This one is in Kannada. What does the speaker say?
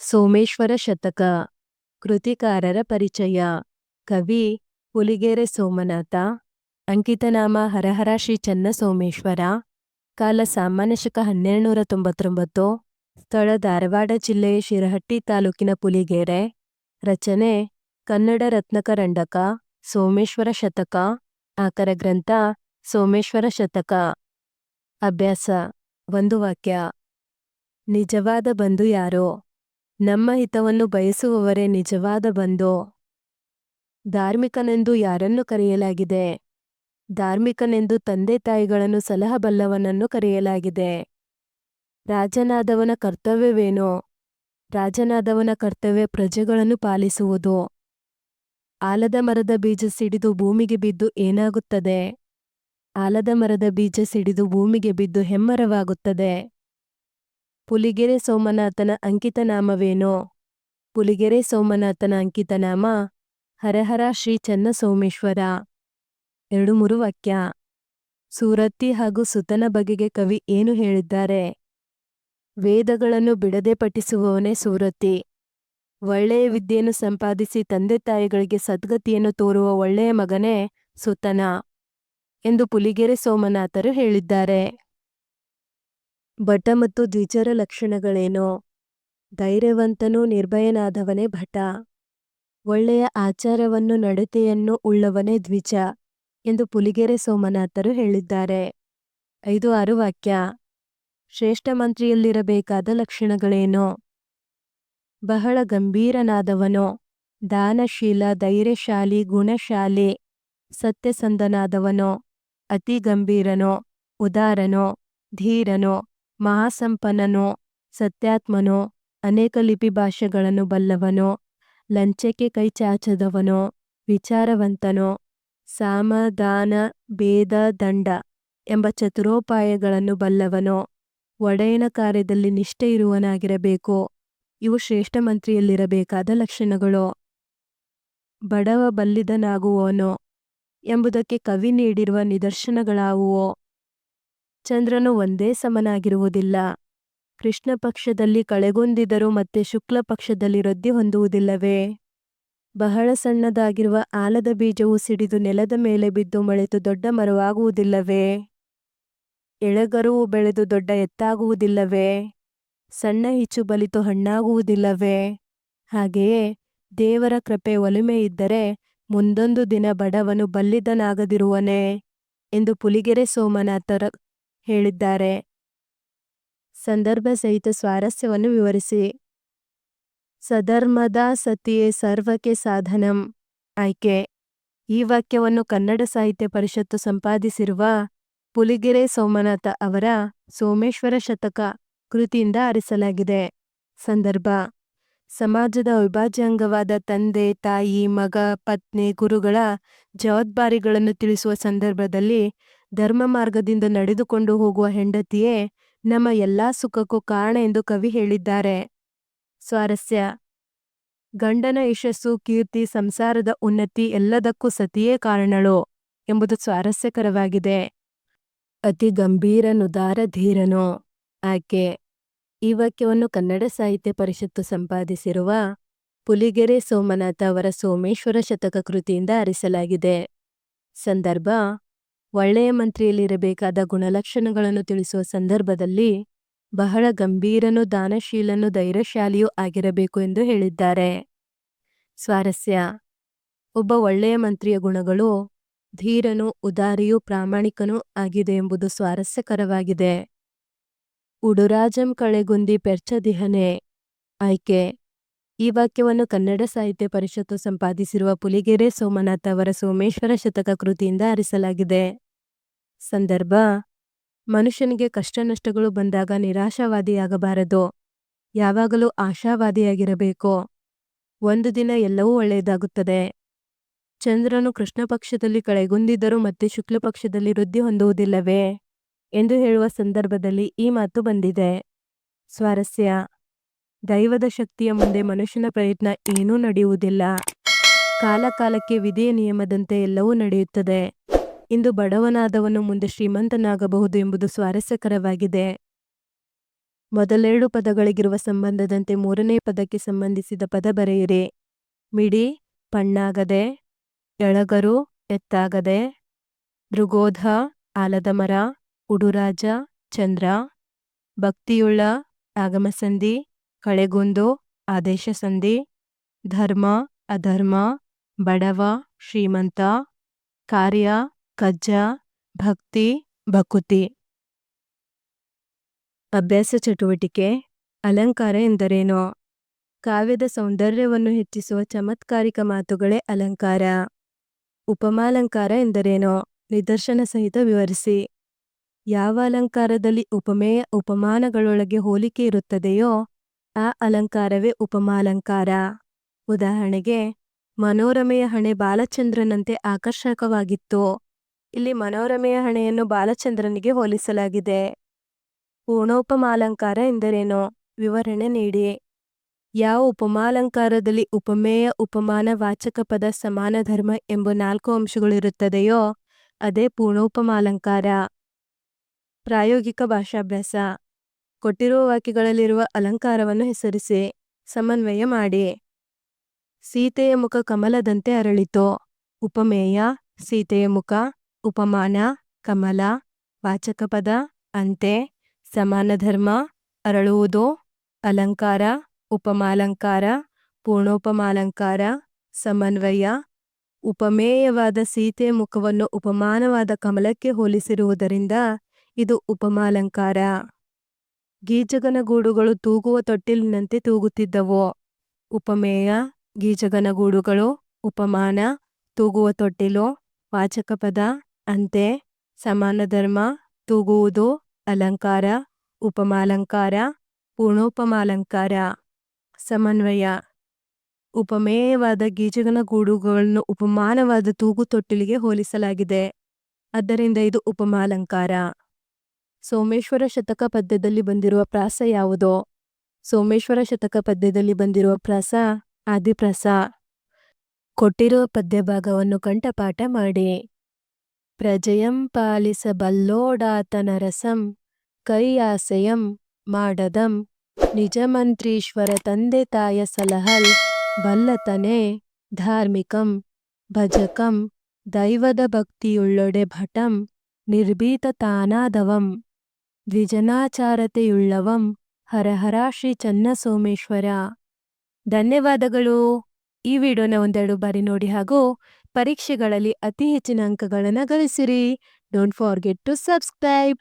ಸೋಮೇಶ್ವರ ಶತಕ, ಕೃತಿಕಾರರ ಪರಿಚಯ, ಕವಿ ಹುಲಿಗೆರೆ ಸೋಮನಾಥ, ಅಂಕಿತನಾಮ ಹರಹರ ಶ್ರೀ ಚನ್ನಸೋಮೇಶ್ವರ, ಕಾಲ ಸಾಮಾನ್ಯ ಶಕ ತೊಂಬತ್ತೊಂಬತ್ತು, ಸ್ಥಳ ಧಾರವಾಡ ಜಿಲ್ಲೆಯ ಶಿರಹಟ್ಟಿ ತಾಲೂಕಿನ ಪುಲಿಗೆರೆ, ರಚನೆ ಕನ್ನಡ ರತ್ನಕರಂಡಕ, ಸೋಮೇಶ್ವರ ಶತಕ, ಆಕರ ಗ್ರಂಥ ಸೋಮೇಶ್ವರ ಶತಕ. ಅಭ್ಯಾಸ, ಒಂದು ವಾಕ್ಯ, ನಿಜವಾದ ಬಂಧು ಯಾರೋ? ನಮ್ಮ ಹಿತವನ್ನು ಬಯಸುವವರೇ ನಿಜವಾದ ಬಂಧು. ಧಾರ್ಮಿಕನೆಂದು ಯಾರನ್ನು ಕರೆಯಲಾಗಿದೆ? ಧಾರ್ಮಿಕನೆಂದು ತಂದೆ ತಾಯಿಗಳನ್ನು ಸಲಹಬಲ್ಲವನನ್ನು ಕರೆಯಲಾಗಿದೆ. ರಾಜನಾದವನ ಕರ್ತವ್ಯವೇನು? ರಾಜನಾದವನ ಕರ್ತವ್ಯ ಪ್ರಜೆಗಳನ್ನು ಪಾಲಿಸುವುದು. ಆಲದ ಮರದ ಬೀಜ ಸಿಡಿದು ಭೂಮಿಗೆ ಬಿದ್ದು ಏನಾಗುತ್ತದೆ? ಆಲದ ಮರದ ಬೀಜ ಸಿಡಿದು ಭೂಮಿಗೆ ಬಿದ್ದು ಹೆಮ್ಮರವಾಗುತ್ತದೆ. ಪುಲಿಗೆರೆ ಸೋಮನಾಥನ ಅಂಕಿತನಾಮವೇನೋ? ಪುಲಿಗೆರೆ ಸೋಮನಾಥನ ಅಂಕಿತನಾಮ ಹರಹರ ಶ್ರೀ ಚನ್ನಸೋಮೇಶ್ವರ ಎರಡು ಮೂರು ವಾಕ್ಯ. ಸೂರತ್ತಿ ಹಾಗೂ ಸುತನ ಬಗೆಗೆ ಕವಿ ಏನು ಹೇಳಿದ್ದಾರೆ? ವೇದಗಳನ್ನು ಬಿಡದೆ ಪಠಿಸುವವನೇ ಸೂರತ್ತಿ ಒಳ್ಳೆಯ ವಿದ್ಯೆಯನ್ನು ಸಂಪಾದಿಸಿ ತಂದೆ ತಾಯಿಗಳಿಗೆ ಸದ್ಗತಿಯನ್ನು ತೋರುವ ಒಳ್ಳೆಯ ಮಗನೇ ಸುತನ ಎಂದು ಪುಲಿಗೆರೆ ಸೋಮನಾಥರು ಹೇಳಿದ್ದಾರೆ. ಭಟ ಮತ್ತು ದ್ವಿಜರ ಲಕ್ಷಣಗಳೇನು? ಧೈರ್ಯವಂತನೂ ನಿರ್ಭಯನಾದವನೇ ಭಟ. ಒಳ್ಳೆಯ ಆಚಾರವನ್ನು ನಡತೆಯನ್ನು ಉಳ್ಳವನೇ ದ್ವಿಜ ಎಂದು ಪುಲಿಗೆರೆ ಸೋಮನಾಥರು ಹೇಳಿದ್ದಾರೆ. ಐದು ಆರು ವಾಕ್ಯ. ಶ್ರೇಷ್ಠ ಮಂತ್ರಿಯಲ್ಲಿರಬೇಕಾದ ಲಕ್ಷಣಗಳೇನು? ಬಹಳ ಗಂಭೀರನಾದವನೋ? ದಾನಶೀಲ, ಧೈರ್ಯಶಾಲಿ, ಗುಣಶಾಲಿ, ಸತ್ಯಸಂಧನಾದವನು? ಅತಿ ಗಂಭೀರನೋ? ಉದಾರನೋ? ಧೀರನೋ? ಮಹಾಸಂಪನ್ನನೋ, ಸತ್ಯಾತ್ಮನೋ, ಅನೇಕ ಲಿಪಿ ಭಾಷೆಗಳನ್ನು ಬಲ್ಲವನೋ, ಲಂಚಕ್ಕೆ ಕೈ ಚಾಚದವನೋ, ವಿಚಾರವಂತನೋ, ಸಾಮದಾನ ಭೇದ ದಂಡ ಎಂಬ ಚತುರೋಪಾಯಗಳನ್ನು ಬಲ್ಲವನೋ, ಒಡೆಯನ ಕಾರ್ಯದಲ್ಲಿ ನಿಷ್ಠೆ ಇರುವನಾಗಿರಬೇಕು, ಇವು ಶ್ರೇಷ್ಠ ಮಂತ್ರಿಯಲ್ಲಿರಬೇಕಾದ ಲಕ್ಷಣಗಳು. ಬಡವ ಬಲ್ಲಿದನಾಗುವವನೋ ಎಂಬುದಕ್ಕೆ ಕವಿ ನೀಡಿರುವ ನಿದರ್ಶನಗಳಾವುವೋ. ಚಂದ್ರನು ಒಂದೇ ಸಮನಾಗಿರುವುದಿಲ್ಲ. ಕೃಷ್ಣ ಪಕ್ಷದಲ್ಲಿ ಕಳೆಗೊಂದಿದರೂ ಮತ್ತೆ ಶುಕ್ಲ ಪಕ್ಷದಲ್ಲಿ ವೃದ್ಧಿ ಹೊಂದುವುದಿಲ್ಲವೇ? ಬಹಳ ಸಣ್ಣದಾಗಿರುವ ಆಲದ ಬೀಜವು ಸಿಡಿದು ನೆಲದ ಮೇಲೆ ಬಿದ್ದು ಮೊಳೆತು ದೊಡ್ಡ ಮರವಾಗುವುದಿಲ್ಲವೇ? ಎಳೆಗರುವು ಬೆಳೆದು ದೊಡ್ಡ ಎತ್ತಾಗುವುದಿಲ್ಲವೇ? ಸಣ್ಣ ಹಿಚ್ಚು ಬಲಿತು ಹಣ್ಣಾಗುವುದಿಲ್ಲವೇ? ಹಾಗೆಯೇ ದೇವರ ಕೃಪೆ ಒಲುಮೆ ಇದ್ದರೆ ಮುಂದೊಂದು ದಿನ ಬಡವನು ಬಲ್ಲಿದನಾಗದಿರುವನೇ? ಎಂದು ಪುಲಿಗೆರೆ ಸೋಮನಾಥರ ಹೇಳಿದ್ದಾರೆ. ಸಂದರ್ಭ ಸಹಿತ ಸ್ವಾರಸ್ಯವನ್ನು ವಿವರಿಸಿ. ಸಧರ್ಮದ ಸತಿಯೇ ಸರ್ವಕ್ಕೆ ಸಾಧನಂ. ಆಯ್ಕೆ. ಈ ವಾಕ್ಯವನ್ನು ಕನ್ನಡ ಸಾಹಿತ್ಯ ಪರಿಷತ್ತು ಸಂಪಾದಿಸಿರುವ ಪುಲಿಗೆರೆ ಸೋಮನಾಥ ಅವರ ಸೋಮೇಶ್ವರ ಶತಕ ಕೃತಿಯಿಂದ ಆರಿಸಲಾಗಿದೆ. ಸಂದರ್ಭ. ಸಮಾಜದ ಅವಿಭಾಜ್ಯ ಅಂಗವಾದ ತಂದೆ, ತಾಯಿ, ಮಗ, ಪತ್ನಿ, ಗುರುಗಳ ಜವಾಬ್ದಾರಿಗಳನ್ನು ತಿಳಿಸುವ ಸಂದರ್ಭದಲ್ಲಿ ಧರ್ಮ ಮಾರ್ಗದಿಂದ ನಡೆದುಕೊಂಡು ಹೋಗುವ ಹೆಂಡತಿಯೇ ನಮ್ಮ ಎಲ್ಲಾ ಸುಖಕ್ಕೂ ಕಾರಣ ಎಂದು ಕವಿ ಹೇಳಿದ್ದಾರೆ. ಸ್ವಾರಸ್ಯ. ಗಂಡನ ಯಶಸ್ಸು, ಕೀರ್ತಿ, ಸಂಸಾರದ ಉನ್ನತಿ ಎಲ್ಲದಕ್ಕೂ ಸತಿಯೇ ಕಾರಣಳು ಎಂಬುದು ಸ್ವಾರಸ್ಯಕರವಾಗಿದೆ. ಅತಿ ಗಂಭೀರನುದಾರ ಧೀರನು ಆಕೆ. ಈ ವಾಕ್ಯವನ್ನು ಕನ್ನಡ ಸಾಹಿತ್ಯ ಪರಿಷತ್ತು ಸಂಪಾದಿಸಿರುವ ಪುಲಿಗೆರೆ ಸೋಮನಾಥ ಅವರ ಸೋಮೇಶ್ವರ ಶತಕ ಕೃತಿಯಿಂದ ಆರಿಸಲಾಗಿದೆ. ಸಂದರ್ಭ ಒಳ್ಳೆಯ ಮಂತ್ರಿಯಲ್ಲಿರಬೇಕಾದ ಗುಣಲಕ್ಷಣಗಳನ್ನು ತಿಳಿಸುವ ಸಂದರ್ಭದಲ್ಲಿ ಬಹಳ ಗಂಭೀರನೂ ದಾನಶೀಲನೂ ಧೈರ್ಯಶಾಲಿಯೂ ಆಗಿರಬೇಕು ಎಂದು ಹೇಳಿದ್ದಾರೆ. ಸ್ವಾರಸ್ಯ. ಒಬ್ಬ ಒಳ್ಳೆಯ ಮಂತ್ರಿಯ ಗುಣಗಳು ಧೀರನು ಉದಾರಿಯೂ ಪ್ರಾಮಾಣಿಕನೂ ಆಗಿದೆ ಎಂಬುದು ಸ್ವಾರಸ್ಯಕರವಾಗಿದೆ. ಉಡುರಾಜಂ ಕಳೆಗುಂದಿ ಪೆರ್ಚದಿಹನೆ ಆಯ್ಕೆ. ಈ ವಾಕ್ಯವನ್ನು ಕನ್ನಡ ಸಾಹಿತ್ಯ ಪರಿಷತ್ತು ಸಂಪಾದಿಸಿರುವ ಪುಲಿಗೆರೆ ಸೋಮನಾಥ ಅವರ ಸೋಮೇಶ್ವರ ಶತಕ ಕೃತಿಯಿಂದ ಆರಿಸಲಾಗಿದೆ. ಸಂದರ್ಭ, ಮನುಷ್ಯನಿಗೆ ಕಷ್ಟ ನಷ್ಟಗಳು ಬಂದಾಗ ನಿರಾಶಾವಾದಿಯಾಗಬಾರದು. ಯಾವಾಗಲೂ ಆಶಾವಾದಿಯಾಗಿರಬೇಕು. ಒಂದು ದಿನ ಎಲ್ಲವೂ ಒಳ್ಳೆಯದಾಗುತ್ತದೆ. ಚಂದ್ರನು ಕೃಷ್ಣ ಪಕ್ಷದಲ್ಲಿ ಕಳೆಗುಂದಿದ್ದರೂ ಮತ್ತೆ ಶುಕ್ಲ ಪಕ್ಷದಲ್ಲಿ ವೃದ್ಧಿ ಹೊಂದುವುದಿಲ್ಲವೇ? ಎಂದು ಹೇಳುವ ಸಂದರ್ಭದಲ್ಲಿ ಈ ಮಾತು ಬಂದಿದೆ. ಸ್ವಾರಸ್ಯ ದೈವದ ಶಕ್ತಿಯ ಮುಂದೆ ಮನುಷ್ಯನ ಪ್ರಯತ್ನ ಏನೂ ನಡೆಯುವುದಿಲ್ಲ. ಕಾಲಕಾಲಕ್ಕೆ ವಿಧಿಯ ನಿಯಮದಂತೆ ಎಲ್ಲವೂ ನಡೆಯುತ್ತದೆ. ಇಂದು ಬಡವನಾದವನು ಮುಂದೆ ಶ್ರೀಮಂತನಾಗಬಹುದು ಎಂಬುದು ಸ್ವಾರಸ್ಯಕರವಾಗಿದೆ. ಮೊದಲೆರಡು ಪದಗಳಿಗಿರುವ ಸಂಬಂಧದಂತೆ ಮೂರನೇ ಪದಕ್ಕೆ ಸಂಬಂಧಿಸಿದ ಪದ ಬರೆಯಿರಿ. ಮಿಡಿ, ಪಣ್ಣಾಗದೆ, ಎಳಗರು, ಎತ್ತಾಗದೆ ದೃಗೋಧ ಆಲದ ಮರ, ಉಡುರಾಜ, ಚಂದ್ರ, ಭಕ್ತಿಯುಳ್ಳ, ಆಗಮಸಂಧಿ ಕಳೆಗುಂದು, ಆದೇಶ ಸಂಧಿ, ಧರ್ಮ, ಅಧರ್ಮ, ಬಡವ, ಶ್ರೀಮಂತ, ಕಾರ್ಯ, ಕಜ್ಜ, ಭಕ್ತಿ, ಭಕುತಿ. ಅಭ್ಯಾಸ ಚಟುವಟಿಕೆ, ಅಲಂಕಾರ ಎಂದರೇನು? ಕಾವ್ಯದ ಸೌಂದರ್ಯವನ್ನು ಹೆಚ್ಚಿಸುವ ಚಮತ್ಕಾರಿಕ ಮಾತುಗಳೇ ಅಲಂಕಾರ. ಉಪಮಾಲಂಕಾರ ಎಂದರೇನು? ನಿದರ್ಶನ ಸಹಿತ ವಿವರಿಸಿ. ಯಾವ ಅಲಂಕಾರದಲ್ಲಿ ಉಪಮೇಯ ಉಪಮಾನಗಳೊಳಗೆ ಹೋಲಿಕೆ ಇರುತ್ತದೆಯೋ ಆ ಅಲಂಕಾರವೇ ಉಪಮಾಲಂಕಾರ. ಉದಾಹರಣೆಗೆ, ಮನೋರಮೆಯ ಹಣೆ ಬಾಲಚಂದ್ರನಂತೆ ಆಕರ್ಷಕವಾಗಿತ್ತು. ಇಲ್ಲಿ ಮನೋರಮೆಯ ಹಣೆಯನ್ನು ಬಾಲಚಂದ್ರನಿಗೆ ಹೋಲಿಸಲಾಗಿದೆ. ಪೂರ್ಣೋಪಮಾಲಂಕಾರ ಎಂದರೇನು? ವಿವರಣೆ ನೀಡಿ. ಯಾವ ಉಪಮಾಲಂಕಾರದಲ್ಲಿ ಉಪಮೇಯ, ಉಪಮಾನ, ವಾಚಕ ಪದ, ಸಮಾನ ಧರ್ಮ ಎಂಬ ನಾಲ್ಕು ಅಂಶಗಳಿರುತ್ತದೆಯೋ, ಅದೇ ಪೂರ್ಣೋಪಮಾಲಂಕಾರ. ಪ್ರಾಯೋಗಿಕ ಭಾಷಾಭ್ಯಾಸ. ಕೊಟ್ಟಿರುವ ವಾಕ್ಯಗಳಲ್ಲಿರುವ ಅಲಂಕಾರವನ್ನು ಹೆಸರಿಸಿ ಸಮನ್ವಯ ಮಾಡಿ. ಸೀತೆಯ ಮುಖ ಕಮಲದಂತೆ ಅರಳಿತು. ಉಪಮೇಯ, ಸೀತೆಯ ಮುಖ, ಉಪಮಾನ, ಕಮಲ, ವಾಚಕ ಪದ, ಅಂತೆ, ಸಮಾನ ಧರ್ಮ, ಅರಳುವುದು, ಅಲಂಕಾರ, ಉಪಮಾಲಂಕಾರ, ಪೂರ್ಣೋಪಮಾಲಂಕಾರ, ಸಮನ್ವಯ, ಉಪಮೇಯವಾದ ಸೀತೆಯ ಮುಖವನ್ನು ಉಪಮಾನವಾದ ಕಮಲಕ್ಕೆ ಹೋಲಿಸಿರುವುದರಿಂದ ಇದು ಉಪಮಾಲಂಕಾರ. ಗೀಜಗನ ಗೂಡುಗಳು ತೂಗುವ ತೊಟ್ಟಿಲಿನಂತೆ ತೂಗುತ್ತಿದ್ದವು. ಉಪಮೇಯ ಗೀಜಗನ ಗೂಡುಗಳು ಉಪಮಾನ, ತೂಗುವ ತೊಟ್ಟಿಲು ವಾಚಕ ಪದ ಅಂತೆ ಸಮಾನ ಧರ್ಮ ತೂಗುವುದು, ಅಲಂಕಾರ, ಉಪಮಾಲಂಕಾರ, ಪೂರ್ಣೋಪಮಾಲಂಕಾರ. ಸಮನ್ವಯ. ಉಪಮೇಯವಾದ ಗೀಜಗನ ಗೂಡುಗಳನ್ನು ಉಪಮಾನವಾದ ತೂಗು ತೊಟ್ಟಿಲಿಗೆ ಹೋಲಿಸಲಾಗಿದೆ. ಆದ್ದರಿಂದ ಇದು ಉಪಮಾಲಂಕಾರ. ಸೋಮೇಶ್ವರ ಶತಕ ಪದ್ಯದಲ್ಲಿ ಬಂದಿರುವ ಪ್ರಾಸ ಯಾವುದೋ? ಸೋಮೇಶ್ವರ ಶತಕ ಪದ್ಯದಲ್ಲಿ ಬಂದಿರುವ ಪ್ರಾಸ ಆದಿಪ್ರಾಸ. ಕೊಟ್ಟಿರುವ ಪದ್ಯಭಾಗವನ್ನು ಕಂಠಪಾಠ ಮಾಡಿ. ಪ್ರಜಯಂ ಪಾಲಿಸಬಲ್ಲೋಡಾತನ ರಸಂ, ಕೈಯಾಸೆಯಂ ಮಾಡದಂ, ನಿಜಮಂತ್ರೀಶ್ವರ ತಂದೆ ತಾಯ ಸಲಹಲ್, ಬಲ್ಲತನೆ ಧಾರ್ಮಿಕಂ, ಭಜಕಂ, ದೈವದ ಭಕ್ತಿಯುಳ್ಳೊಡೆ ಭಟಂ, ನಿರ್ಭೀತ ತಾನಾದವಂ. ದ್ವಿಜನಾಚಾರತೆಯುಳ್ಳವಂ ಹರಹರ ಶ್ರೀ ಚನ್ನಸೋಮೇಶ್ವರ ಧನ್ಯವಾದಗಳು. ಈ ವಿಡಿಯೋನ ಒಂದೆರಡು ಬಾರಿ ನೋಡಿ ಹಾಗೂ ಪರೀಕ್ಷೆಗಳಲ್ಲಿ ಅತಿ ಹೆಚ್ಚಿನ ಅಂಕಗಳನ್ನು ಗಳಿಸಿರಿ. Don't forget to subscribe